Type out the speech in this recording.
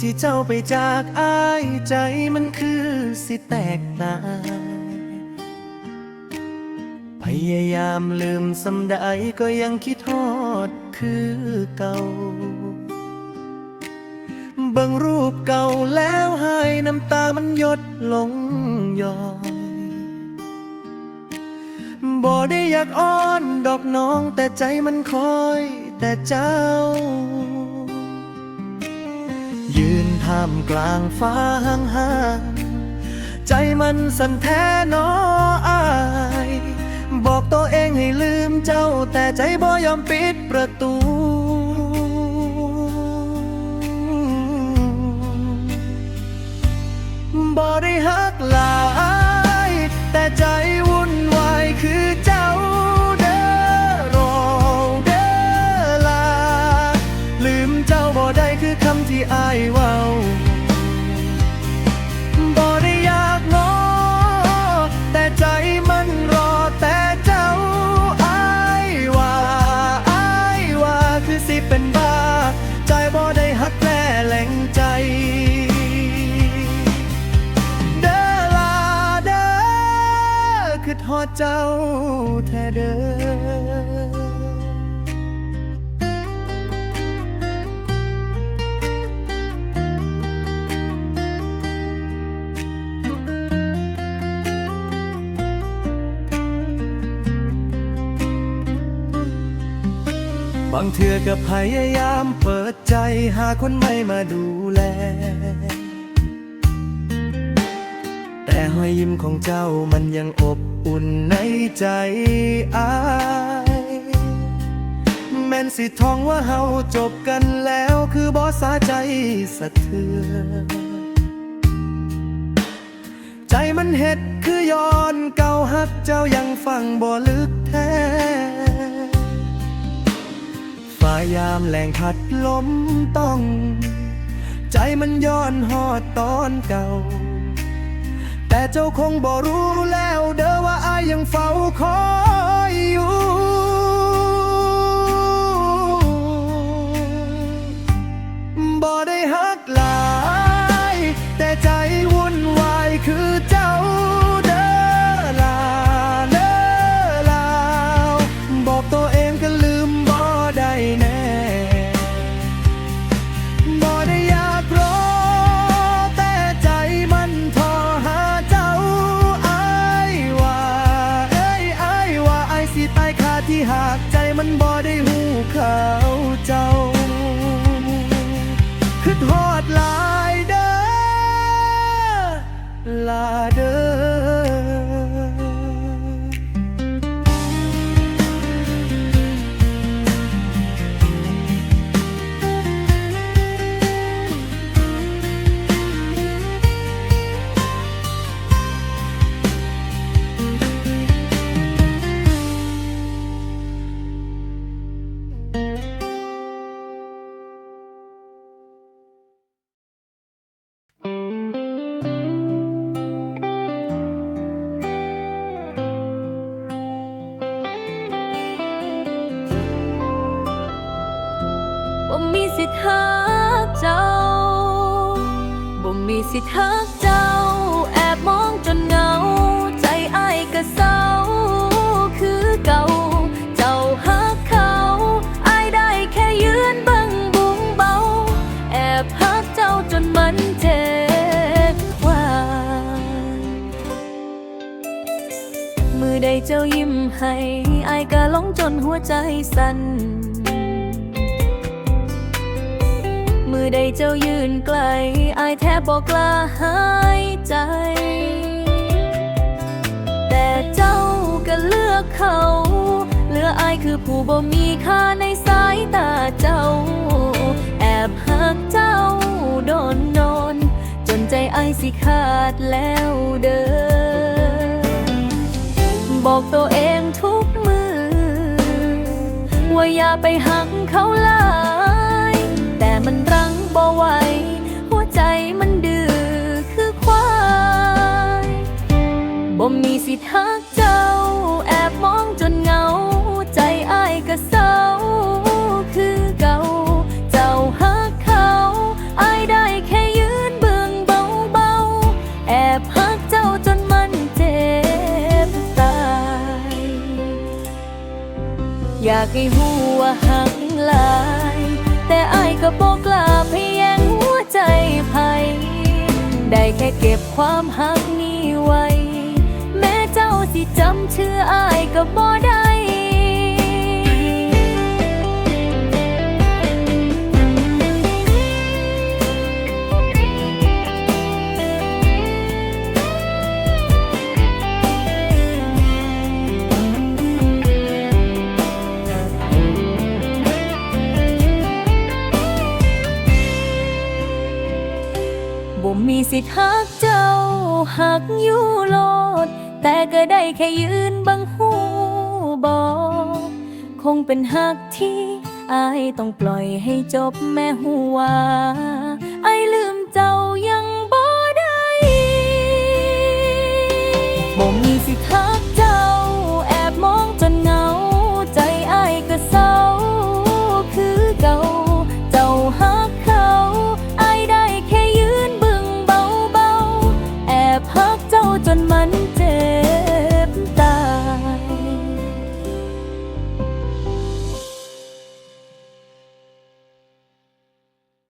ที่เจ้าไปจากอายใจมันคือสิแตกตาพยายามลืมสำใดก็ยังคิดทอดคือเก่าบิ่งรูปเก่าแล้วให้น้ำตามันหยดลงย้อยบ่ได้อยากอ้อนดอกน้องแต่ใจมันคอยแต่เจ้า ท่ามกลางฟ้าห่างๆใจมันสั่นแท้นออาย บอกตัวเองให้ลืมเจ้า แต่ใจบ่ยอมปิดประตูบ่ได้ฮักลาำที่อายเว้าบ่ได้อยากงอแต่ใจมันรอแต่เจ้าอายว่าอายว่าคือสิเป็นบ้า ใจบ่ได้ฮักแล้แหลงใจเด้อลาเด้อคือทอดเจ้าแท้เด้อ บางเทื่อก็พยายามเปิดใจหาคนใหม่มาดูแล แต่หอยยิ้มของเจ้ามันยังอบอุ่นในใจอายแม่นสิทองว่าเฮาจบกันแล้วคือบอสาใจสะเทือนใจมันเห็ดคือย้อนเก่าฮักเจ้ายังฟังบ่ลึกแท้ ฝ่ายามแหล่งพัดลมต้อง ใจมันย้อนหอดตอนเก่า แต่เจ้าคงบ่รู้แล้วเด้อว่าอายยังเฝ้าคอยอยู่ ที่หากใจมันบ่ได้หูเขาเจ้าคือทอดลายเด้อลาเด้อ สิทักเจ้า แอบมองจนเหงา ใจอ้ายก็เศร้า คือเก่า เจ้าฮักเขาอ้ายได้แค่ยืนบิ่งบุงเบา แอบฮักเจ้าจนมันเจ็บกว่า มือใดเจ้ายิ้มให้อ้ายก็หลงจนหัวใจสั่น มือใดเจ้ายืนไกล อายแทบบอกกล้าหายใจ แต่เจ้าก็เลือกเขา เหลืออายคือผู้บ่มีค่าในสายตาเจ้า แอบหักเจ้าโดนโนนจนใจอายสิขาดแล้วเด้อ บอกตัวเองทุกมือ ว่าอย่าไปหักเขาลา หัวใจมันดื้อคือควายบ่มีสิทธิ์ฮักเจ้า แอบมองจนเงา ใจอ้ายก็เศร้าคือเก่า เจ้าฮักเขาอ้ายได้แค่ยืนเบื้องเบาๆ แอบฮักเจ้าจนมันเจ็บตาย อยากให้หัวหักหลาย แต่อ้ายก็บอกลาพี่ ได้แค่เก็บความหักนี้ไว้ แม้เจ้าสิจำชื่ออายก็บ่ได้ ทักเจ้าหักอยู่โลด แต่ก็ได้แค่ยืนบังหูบอกคงเป็นหักที่อายต้องปล่อยให้จบแม่หัวอายลืมเจ้ายังบ่ได้บ่มีสิทธ